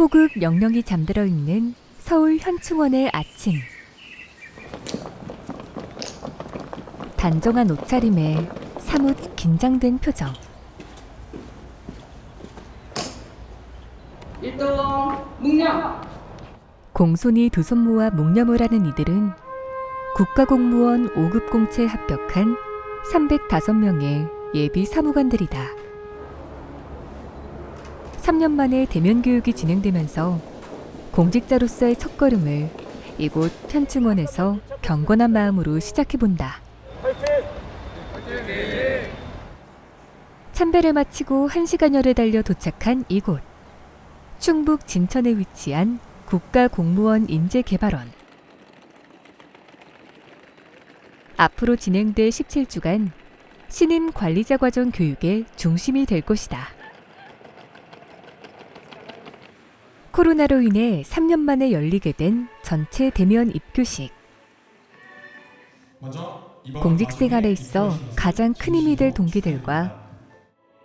호국 명령이 잠들어 있는 서울 현충원의 아침. 단정한 옷차림에 사뭇 긴장된 표정. 일동 묵념 공손히 두 손 모아 묵념을 하는 이들은 국가공무원 5급 공채에 합격한 305명의 예비 사무관들이다. 3년 만에 대면 교육이 진행되면서 공직자로서의 첫걸음을 이곳 현충원에서 경건한 마음으로 시작해 본다. 참배를 마치고 1시간여를 달려 도착한 이곳. 충북 진천에 위치한 국가공무원 인재개발원. 앞으로 진행될 17주간 신임 관리자 과정 교육의 중심이 될 것이다. 코로나로 인해 3년 만에 열리게 된 전체 대면 입교식. 공직 생활에 있어 가장 큰 힘이 될 동기들과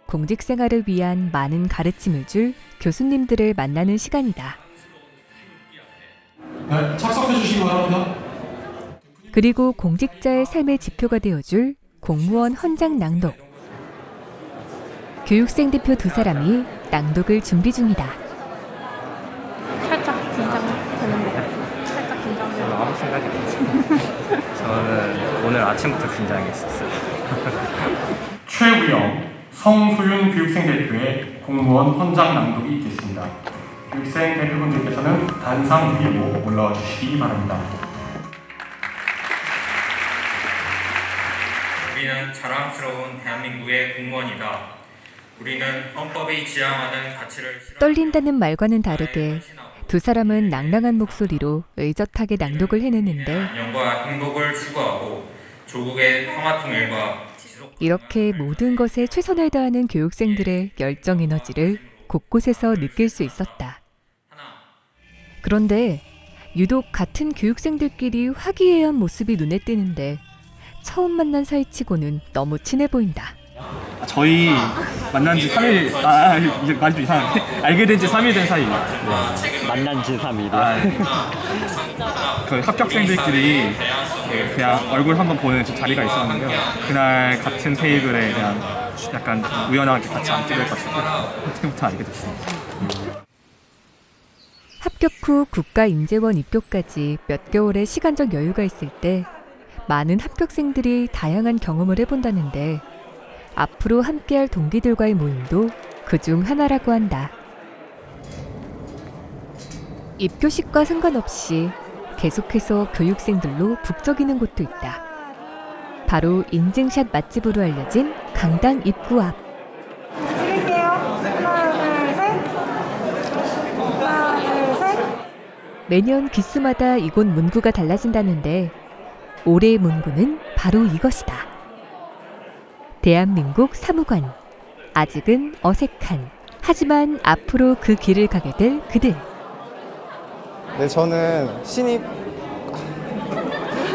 공직 생활을 위한 많은 가르침을 줄 교수님들을 만나는 시간이다. 네, 착석해 주시기 바랍니다. 그리고 공직자의 삶의 지표가 되어줄 공무원 헌장 낭독. 교육생 대표 두 사람이 낭독을 준비 중이다. 살짝 긴장되는 것 같아요. 살짝 긴장되는 것 아무 생각이 없어요. 저는 오늘 아침부터 긴장했었어요. 최우영, 성소윤 교육생 대표의 공무원 헌장 낭독이 있겠습니다. 교육생 대표분들께서는 단상 위로 올라와 주시기 바랍니다. 우리는 자랑스러운 대한민국의 공무원이다. 우리는 헌법이 지향하는 가치를 떨린다는 말과는 다르게 두 사람은 낭랑한 목소리로 의젓하게 낭독을 해내는데 안녕과 행복을 추구하고 조국의 평화 통일과 이렇게 모든 것에 최선을 다하는 교육생들의 열정 에너지를 곳곳에서 느낄 수 있었다. 그런데 유독 같은 교육생들끼리 화기애애한 모습이 눈에 띄는데 처음 만난 사이치고는 너무 친해 보인다. 저희 만난 지 3일, 아, 이제 말이 좀 이상한데? 알게 된 지 3일 된 사이. 만난 지 3일. 아, 그 합격생들끼리 그냥 얼굴 한번 보는 자리가 있었는데요. 그날 같은 테이블에 그냥 약간 우연하게 같이 앉게 돼가지고 그때부터 알게 됐습니다. 합격 후 국가인재원 입교까지 몇 개월의 시간적 여유가 있을 때 많은 합격생들이 다양한 경험을 해본다는데 앞으로 함께할 동기들과의 모임도 그 중 하나라고 한다. 입교식과 상관없이 계속해서 교육생들로 북적이는 곳도 있다. 바로 인증샷 맛집으로 알려진 강당 입구 앞. 매년 기수마다 이곳 문구가 달라진다는데 올해의 문구는 바로 이것이다. 대한민국 사무관. 아직은 어색한. 하지만 앞으로 그 길을 가게 될 그들. 네, 저는 신입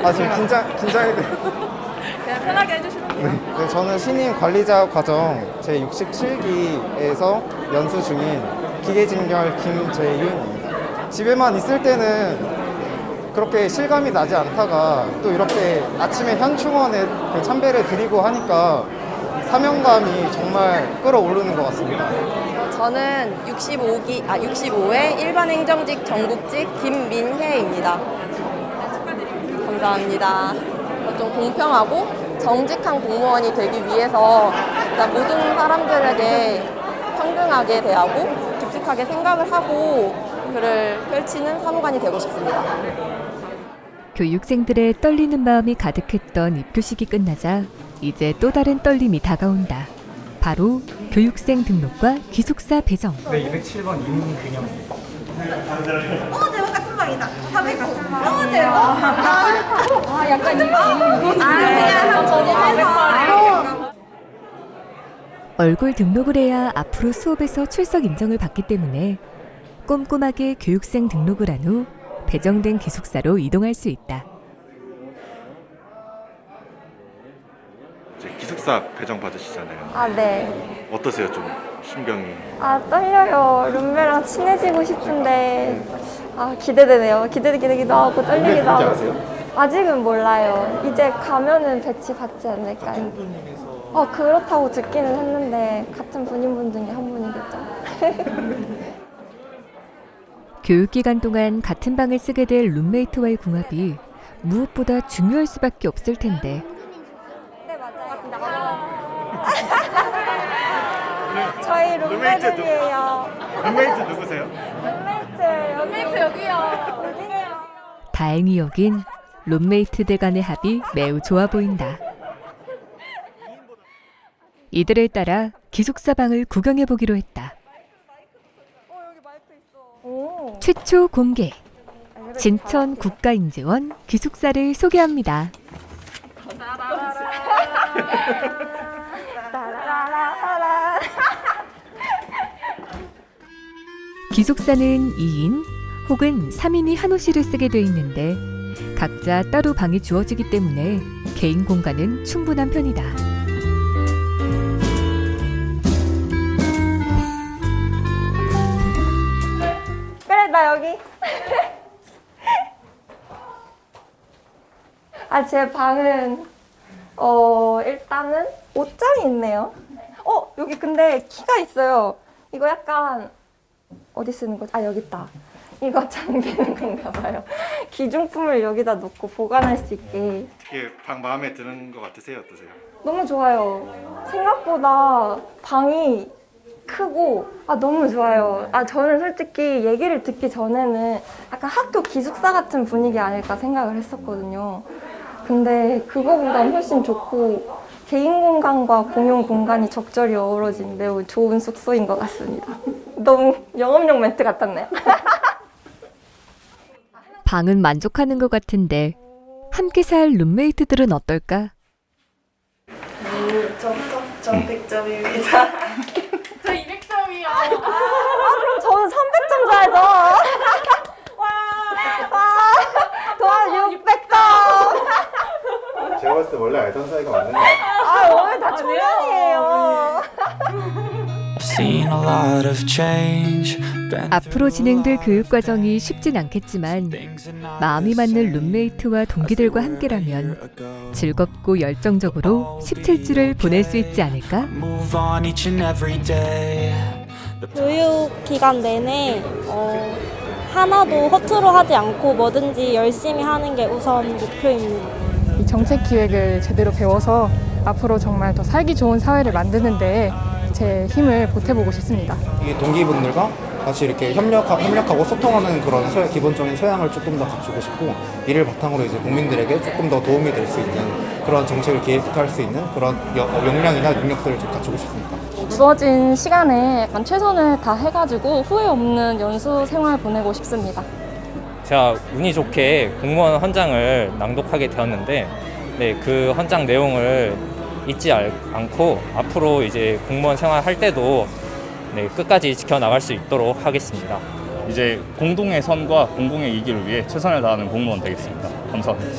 아 지금 긴장 긴장이 돼. 그냥 편하게 해주시면 돼요. 네, 저는 신임 관리자 과정 제 67기에서 연수 중인 기계직렬 김재윤입니다. 집에만 있을 때는 그렇게 실감이 나지 않다가 또 이렇게 아침에 현충원에 그 참배를 드리고 하니까 사명감이 정말 끌어오르는 것 같습니다. 저는 65기, 아, 65회 일반 행정직 전국직 김민혜입니다. 감사합니다. 좀 공평하고 정직한 공무원이 되기 위해서 모든 사람들에게 평등하게 대하고 깊숙하게 생각을 하고 글을 펼치는 사무관이 되고 싶습니다. 교육생들의 떨리는 마음이 가득했던 입교식이 끝나자 이제 또 다른 떨림이 다가온다. 바로 교육생 등록과 기숙사 배정. 네, 207번 이문 근영. 어, 대박 같은 방이다. 400. 어, 대박. 아, 약간 이 아, 그냥 전에 얼굴 등록을 해야 앞으로 수업에서 출석 인정을 받기 때문에 꼼꼼하게 교육생 등록을 한 후 배정된 기숙사로 이동할 수 있다. 이제 기숙사 배정 받으시잖아요. 아, 네. 어떠세요? 좀 심경이? 아 떨려요. 룸메랑 친해지고 싶은데 아 기대되네요. 기대되기도 하고 떨리기도 하고. 아직은 몰라요. 이제 가면은 배치 받지 않을까요? 어 그렇다고 듣기는 했는데 같은 분인 분 중에 한 분이겠죠. 교육 기간 동안 같은 방을 쓰게 될 룸메이트와의 궁합이 무엇보다 중요할 수밖에 없을 텐데 네 맞아요. 저희 룸메들이에요. 룸메이트 누구세요? 룸메이트 룸메이트 여기요. 어디요? 다행히 여긴 룸메이트들 간의 합이 매우 좋아 보인다. 이들을 따라 기숙사 방을 구경해 보기로 했다. 오. 최초 공개 진천 국가인재원 기숙사를 소개합니다. 기숙사는 2인 혹은 3인이 한 호실을 쓰게 돼 있는데 각자 따로 방이 주어지기 때문에 개인 공간은 충분한 편이다. 그래 나 여기. 아 제 방은 어 일단은 옷장이 있네요. 어 여기 근데 키가 있어요. 이거 약간 어디 쓰는 거지? 아 여기 있다. 이거 잠기는 건가 봐요. 기중품을 여기다 놓고 보관할 수 있게. 이게 방 마음에 드는 것 같으세요? 어떠세요? 너무 좋아요. 생각보다 방이 크고 아 너무 좋아요. 아 저는 솔직히 얘기를 듣기 전에는 약간 학교 기숙사 같은 분위기 아닐까 생각을 했었거든요. 근데 그거보다 훨씬 좋고 개인 공간과 공용 공간이 적절히 어우러진 매우 좋은 숙소인 것 같습니다. 너무 영업용 멘트 같았네요. 방은 만족하는 것 같은데 함께 살 룸메이트들은 어떨까? 점점점 100점입니다. 앞으로 진행될 교육 과정이 쉽진 않겠지만 마음이 맞는 룸메이트와 동기들과 함께라면 즐겁고 열정적으로 17주를 보낼 수 있지 않을까? Move on each and every day. 교육 기간 내내 어, 하나도 허투루 하지 않고 뭐든지 열심히 하는 게 우선 목표입니다. 이 정책 기획을 제대로 배워서 앞으로 정말 더 살기 좋은 사회를 만드는데 제 힘을 보태보고 싶습니다. 이 동기분들과 같이 이렇게 협력, 협력하고 소통하는 그런 소, 기본적인 소양을 조금 더 갖추고 싶고 이를 바탕으로 이제 국민들에게 조금 더 도움이 될 수 있는 그런 정책을 기획할 수 있는 그런 여- 역량이나 능력들을 좀 갖추고 싶습니다. 주어진 시간에 약간 최선을 다 해가지고 후회 없는 연수 생활 보내고 싶습니다. 제가 운이 좋게 공무원 헌장을 낭독하게 되었는데 네, 그 헌장 내용을 잊지 알- 않고 앞으로 이제 공무원 생활 할 때도 네, 끝까지 지켜나갈 수 있도록 하겠습니다. 이제 공동의 선과 공공의 이익을 위해 최선을 다하는 공무원 되겠습니다. 감사합니다.